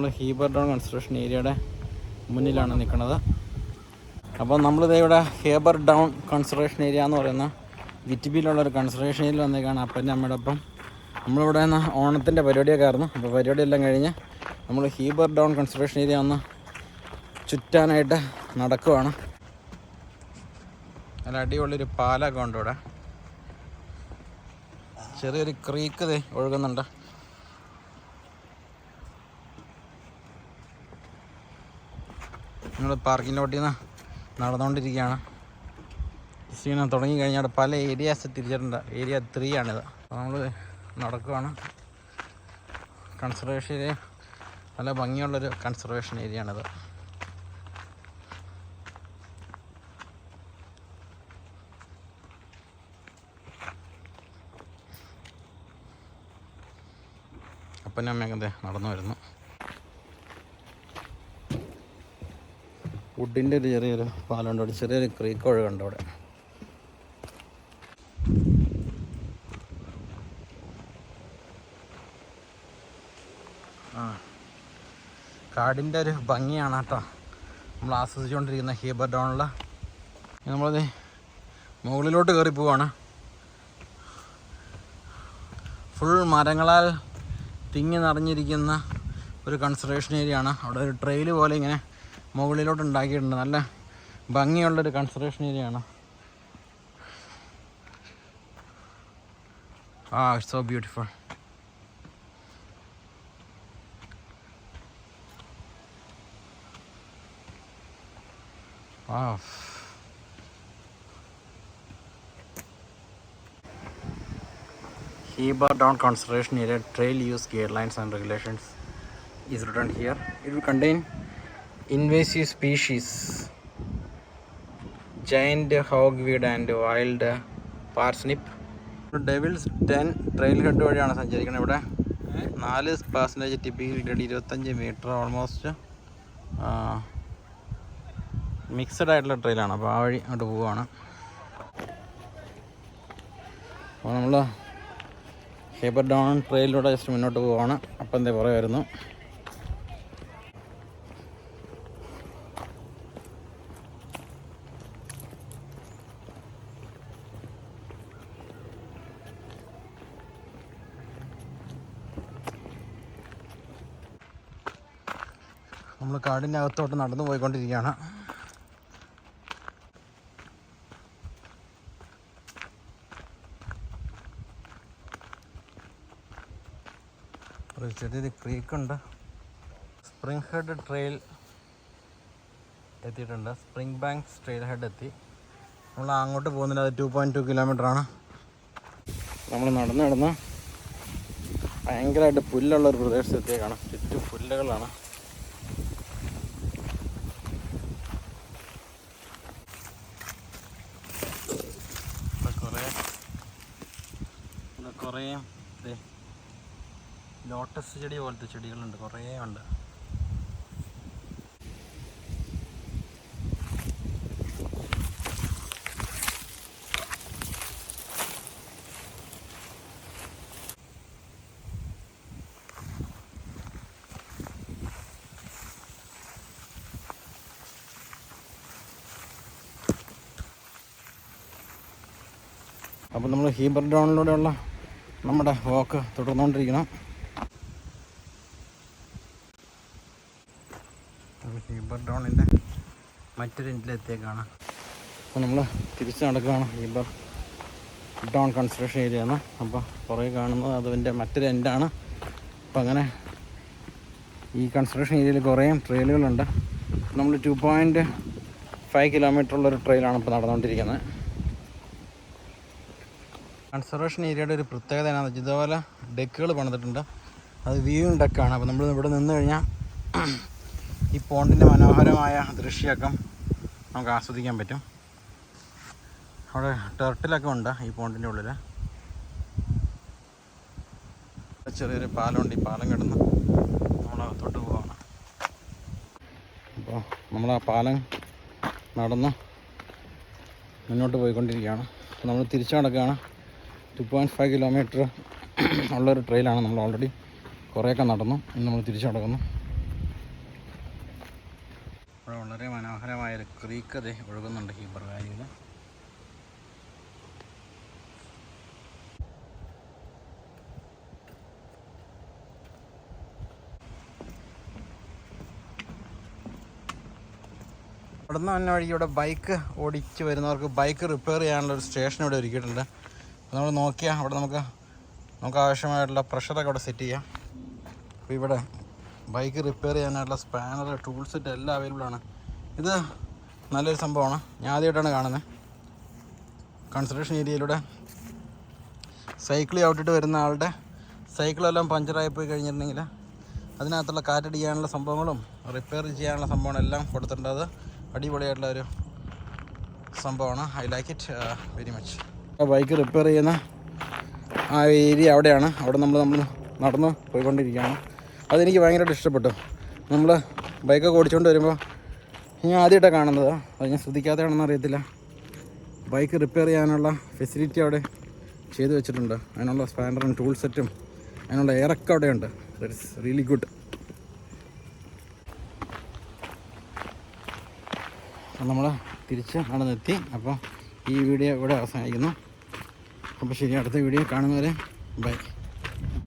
നമ്മൾ ഹീബർ down construction ഏരിയയുടെ മുന്നിലാണ് നിൽക്കുന്നത്. അപ്പോൾ നമ്മളിത് ഇവിടെ ഹേബർ ഡൗൺ കൺസ്ട്രക്ഷൻ ഏരിയ എന്ന് പറയുന്ന വിറ്റിബിയിലുള്ള ഒരു കൺസർവേഷൻ ഏരിയയിൽ വന്നേക്കാണ് അപ്പന്റെ അമ്മയുടെ ഒപ്പം. നമ്മളിവിടെ നിന്ന് ഓണത്തിന്റെ പരിപാടിയൊക്കെ ആയിരുന്നു. അപ്പോൾ പരിപാടിയെല്ലാം കഴിഞ്ഞ് നമ്മൾ ഹീബർ ഡൗൺ കൺസ്ട്രക്ഷൻ ഏരിയ ഒന്ന് ചുറ്റാനായിട്ട് നടക്കുവാണ്. നല്ല അടിപൊളിയൊരു പാലൊക്കെ ഉണ്ട് ഇവിടെ ചെറിയൊരു ക്രീക്ക് ഒഴുകുന്നുണ്ട്. പാർക്കിംഗ് ലോട്ടിൽ നിന്ന് നടന്നുകൊണ്ടിരിക്കുകയാണ് സീന തുടങ്ങി കഴിഞ്ഞാൽ പല ഏരിയാസ് തിരിച്ചിട്ടുണ്ട്. ഏരിയ ത്രീ ആണിത്. നമ്മൾ നടക്കുകയാണ് കൺസർവേഷൻ ഏരിയ നല്ല ഭംഗിയുള്ളൊരു കൺസർവേഷൻ ഏരിയ ആണിത്. അപ്പനും അമ്മയൊക്കെ ദേ നടന്നു വരുന്നു. വുഡിന്റെ ഒരു ചെറിയൊരു പാലുണ്ട്. അവിടെ ചെറിയൊരു ക്രീക്ക് ഒഴുകുണ്ട് അവിടെ. ആ. കാടിന്റെ ഒരു ഭംഗിയാണ് കേട്ടോ. നമ്മൾ ആസ്വദിച്ചുകൊണ്ടിരിക്കുന്ന ഹീബർ ഡൗണിൽ നമ്മളത് മുകളിലോട്ട് കയറി പോവാണ്. ഫുൾ മരങ്ങളാൽ തിങ്ങി നിറഞ്ഞിരിക്കുന്ന ഒരു കൺസർവേഷൻ ഏരിയ ആണ്. അവിടെ ഒരു ട്രെയിൽ പോലെ ഇങ്ങനെ മുകളിലോട്ട് ഉണ്ടാക്കിയിട്ടുണ്ട് നല്ല ഭംഗിയുള്ളൊരു കൺസർവേഷൻ ഏരിയയാണ് ആ so beautiful Heber Down conservation area trail use guidelines and regulations is written here it will contain invasive species, giant hogweed and wild parsnip Devil's Den trail head വഴിയാണ് സഞ്ചരിക്കുന്നത് ഇവിടെ. നാല് പാസഞ്ചേജ് ടിപ്പിക്കൽ ഗ്രേഡ് ഇരുപത്തഞ്ച് metre almost mixed ആയിട്ടുള്ള ട്രെയിലാണ് അപ്പോൾ ആ വഴി അങ്ങോട്ട് പോവുകയാണ്. അപ്പോൾ നമ്മൾ ഹേബർ ഡൗൺ ട്രെയിലിലൂടെ ജസ്റ്റ് മുന്നോട്ട് പോവുകയാണ്. അപ്പം എന്തേ പുറകെ നമ്മൾ കാടിന്റെ അകത്തോട്ട് നടന്നു പോയിക്കൊണ്ടിരിക്കുകയാണ്. ഒരു ചെറിയൊരു ക്രീക്കുണ്ട്. സ്പ്രിംഗ് ഹെഡ് ട്രെയിൽ എത്തിയിട്ടുണ്ട്. സ്പ്രിംഗ് ബാങ്ക്സ് ട്രെയിൽ ഹെഡ് എത്തി. നമ്മൾ അങ്ങോട്ട് പോകുന്നില്ല. അത് ടു പോയിന്റ് ടു കിലോമീറ്റർ ആണ്. നമ്മൾ നടന്നു നടന്ന് ഭയങ്കരമായിട്ട് പുല്ലുള്ള ഒരു പ്രദേശത്തെത്തിയേക്കാണ്. ചുറ്റും പുല്ലുകളാണ് ഇവിടെ കുറേ ഇവിടെ കുറേ ദേ ലോട്ടസ് ചെടി പോലത്തെ ചെടികളുണ്ട് കുറേ ഉണ്ട്. അപ്പോൾ നമ്മൾ ഹീബർ ഡൗണിലൂടെയുള്ള നമ്മുടെ വാക്ക് തുടർന്നുകൊണ്ടിരിക്കണം ഹീബർ ഡോണിന്റെ മറ്റൊരു എൻഡിലെത്തിയേക്കാണ് അപ്പോൾ നമ്മൾ തിരിച്ച് നടക്കുകയാണ്. ഹീബർ ഡൗൺ കൺസ്ട്രക്ഷൻ ഏരിയ ആണ്. അപ്പോൾ പുറകെ കാണുന്നത് അതിന്റെ മറ്റൊരു എൻഡാണ് അപ്പോൾ അങ്ങനെ ഈ കൺസ്ട്രക്ഷൻ ഏരിയയിൽ കുറേ ട്രെയിലുകളുണ്ട് നമ്മൾ ടു പോയിന്റ് ഫൈവ് കിലോമീറ്റർ ഉള്ളൊരു ട്രെയിലാണ് ഇപ്പോൾ നടന്നുകൊണ്ടിരിക്കുന്നത്. കൺസർവേഷൻ ഏരിയയുടെ ഒരു പ്രത്യേകത എന്നാന്ന് വെച്ചാൽ ഇതുപോലെ ഡെക്കുകൾ പണിതിട്ടുണ്ട്. അത് വ്യൂയിങ് ഡെക്കാണ്. അപ്പോൾ നമ്മൾ ഇവിടെ നിന്ന് കഴിഞ്ഞാൽ ഈ പോണ്ടിന്റെ മനോഹരമായ ദൃശ്യമൊക്കെ നമുക്ക് ആസ്വദിക്കാൻ പറ്റും. അവിടെ ടെർട്ടിലൊക്കെ ഉണ്ട് ഈ പോണ്ടിന്റെ ഉള്ളിൽ ചെറിയൊരു പാലമുണ്ട്. ഈ പാലം കിടന്ന് നമ്മളകത്തോട്ട് പോവാണ്. അപ്പോൾ നമ്മൾ ആ പാലം നടന്ന് മുന്നോട്ട് പോയിക്കൊണ്ടിരിക്കുകയാണ്. നമ്മൾ തിരിച്ചു നടക്കുകയാണ്. ടു പോയിന്റ് ഫൈവ് കിലോമീറ്റർ ഉള്ളൊരു ട്രെയിലാണ് നമ്മൾ ഓൾറെഡി കുറേയൊക്കെ നടന്നു. ഇന്ന് നമ്മൾ തിരിച്ചു നടക്കുന്നു. ഇവിടെ വളരെ മനോഹരമായ ഒരു ക്രീക്ക് അതെ ഒഴുകുന്നുണ്ട് ഹീബർ വാലിയിൽ അവിടുന്ന് വന്ന വഴി ഇവിടെ ബൈക്ക് ഓടിച്ച് വരുന്നവർക്ക് ബൈക്ക് റിപ്പയർ ചെയ്യാനുള്ള ഒരു സ്റ്റേഷൻ ഇവിടെ ഒരുക്കിയിട്ടുണ്ട്. നമ്മൾ നോക്കിയാൽ അവിടെ നമുക്ക് നമുക്ക് ആവശ്യമായിട്ടുള്ള പ്രഷറൊക്കെ അവിടെ സെറ്റ് ചെയ്യാം. അപ്പോൾ ഇവിടെ ബൈക്ക് റിപ്പയർ ചെയ്യാനായിട്ടുള്ള സ്പാനർ ടൂൾ സെറ്റ് എല്ലാം അവൈലബിൾ ആണ്. ഇത് നല്ലൊരു സംഭവമാണ്. ഞാൻ ആദ്യമായിട്ടാണ് കാണുന്നത് കൺസ്ട്രക്ഷൻ ഏരിയയിലൂടെ സൈക്കിൾ ചവിട്ടിട്ട് വരുന്ന ആളുടെ സൈക്കിളെല്ലാം പഞ്ചറായി പോയി കഴിഞ്ഞിട്ടുണ്ടെങ്കിൽ അതിനകത്തുള്ള കാറ്റടിക്കാനുള്ള സംഭവങ്ങളും റിപ്പയർ ചെയ്യാനുള്ള സംഭവങ്ങളും എല്ലാം കൊടുത്തിട്ടുണ്ട്. അത് അടിപൊളിയായിട്ടുള്ള ഒരു സംഭവമാണ്. I like it very much bike repair ചെയ്യുന്ന ആ ഏരിയ അവിടെയാണ്. അവിടെ നമ്മൾ നമ്മൾ നടന്ന് പോയിക്കൊണ്ടിരിക്കുകയാണ്. അതെനിക്ക് ഭയങ്കരമായിട്ട് ഇഷ്ടപ്പെട്ടു. നമ്മൾ ബൈക്കൊക്കെ ഓടിച്ചുകൊണ്ട് വരുമ്പോൾ ഞാൻ ആദ്യമായിട്ടാണ് കാണുന്നത്. അത് ഞാൻ ശ്രദ്ധിക്കാത്തതാണെന്ന് അറിയത്തില്ല. ബൈക്ക് റിപ്പയർ ചെയ്യാനുള്ള ഫെസിലിറ്റി അവിടെ ചെയ്തു വെച്ചിട്ടുണ്ട്. അതിനുള്ള സ്പാനറും ടൂൾ സെറ്റും അതിനുള്ള എയറൊക്കെ അവിടെയുണ്ട്. ദറ്റ്സ് റിയലി ഗുഡ് നമ്മൾ തിരിച്ച് നടന്നെത്തി അപ്പോൾ ഈ വീഡിയോ ഇവിടെ അവസാനിക്കുന്നു. അപ്പോൾ ശരി അടുത്ത വീഡിയോ കാണുന്നവരെ ബൈ.